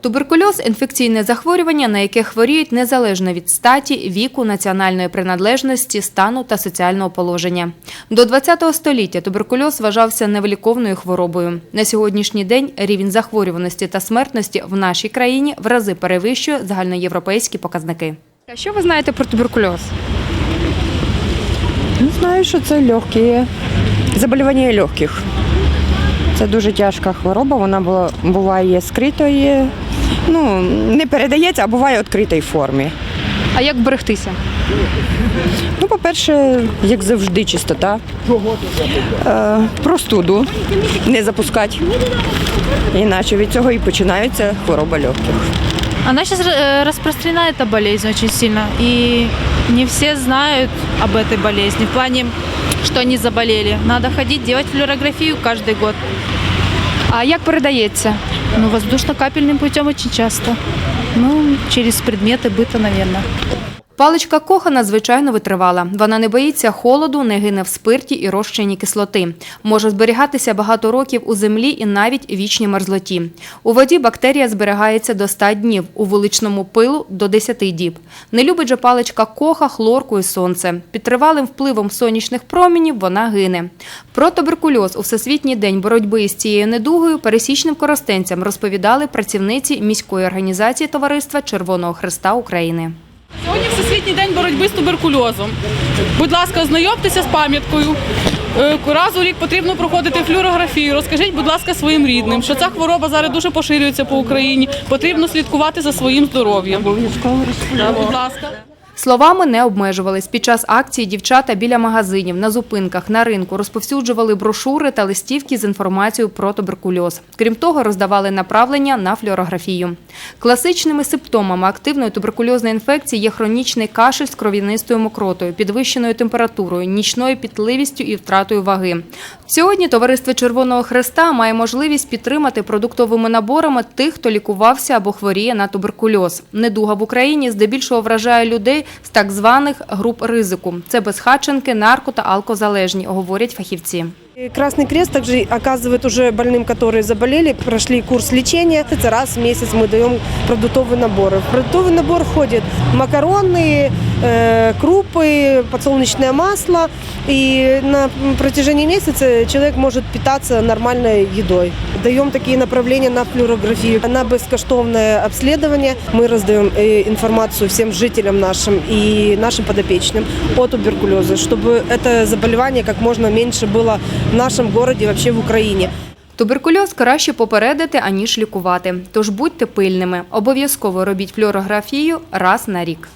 Туберкульоз – інфекційне захворювання, на яке хворіють незалежно від статі, віку, національної приналежності, стану та соціального положення. До ХХ століття туберкульоз вважався невиліковною хворобою. На сьогоднішній день рівень захворюваності та смертності в нашій країні в рази перевищує загальноєвропейські показники. А що ви знаєте про туберкульоз? Ну, Знаю, що це легкі заболівання легких. Це дуже тяжка хвороба, вона була, буває скритої, ну, не передається, а буває в відкритій формі. А як берегтися? Ну, по-перше, як завжди, чистота. Е, простуду не запускати. Іначе від цього і починається хвороба легких. Она сейчас э, распространена, эта болезнь, очень сильно. И не все знают об этой болезни. В плане, что они заболели. Надо ходить, делать флюорографию каждый год. А як передається? Ну, воздушно-капельным путем очень часто. Ну, через предметы быта, наверное. Паличка Коха надзвичайно витривала. Вона не боїться холоду, не гине в спирті і розчині кислоти. Може зберігатися багато років у землі і навіть вічній мерзлоті. У воді бактерія зберігається до 100 днів, у вуличному пилу – до 10 діб. Не любить же паличка Коха хлорку і сонце. Під тривалим впливом сонячних промінів вона гине. Про туберкульоз у Всесвітній день боротьби з цією недугою пересічним коростенцям розповідали працівниці міської організації Товариства Червоного Христа України. Сьогодні Всесвітній день боротьби з туберкульозом. Будь ласка, ознайомтеся з пам'яткою. Е, Раз у рік потрібно проходити флюорографію. Розкажіть, будь ласка, своїм рідним, що ця хвороба зараз дуже поширюється по Україні. Потрібно слідкувати за своїм здоров'ям. Будь ласка. Словами не обмежувались. Під час акції дівчата біля магазинів, на зупинках, на ринку розповсюджували брошури та листівки з інформацією про туберкульоз. Крім того, роздавали направлення на флюорографію. Класичними симптомами активної туберкульозної інфекції є хронічний кашель з кров'янистою мокротою, підвищеною температурою, нічною пітливістю і втратою ваги. Сьогодні Товариство Червоного Хреста має можливість підтримати продуктовими наборами тих, хто лікувався або хворіє на туберкульоз. Недуга в Україні здебільшого вражає людей з так званих груп ризику. Це безхатченки, нарко та алкозалежні, говорять фахівці. Красный Крест также оказывает уже больным, которые заболели, прошли курс лечения. Это раз в месяц мы даем продуктовые наборы. В продуктовый набор входят макароны, э, крупы, подсолнечное масло. И на протяжении месяца человек может питаться нормальной едой. Даем такие направления на флюорографию, на бескоштовное обследование. Мы раздаем э, информацию всем жителям нашим и нашим подопечным о туберкулезе, чтобы это заболевание как можно меньше было в нашому місті, взагалі в Україні. Туберкульоз краще попередити, аніж лікувати. Тож будьте пильними. Обов'язково робіть флюорографію раз на рік.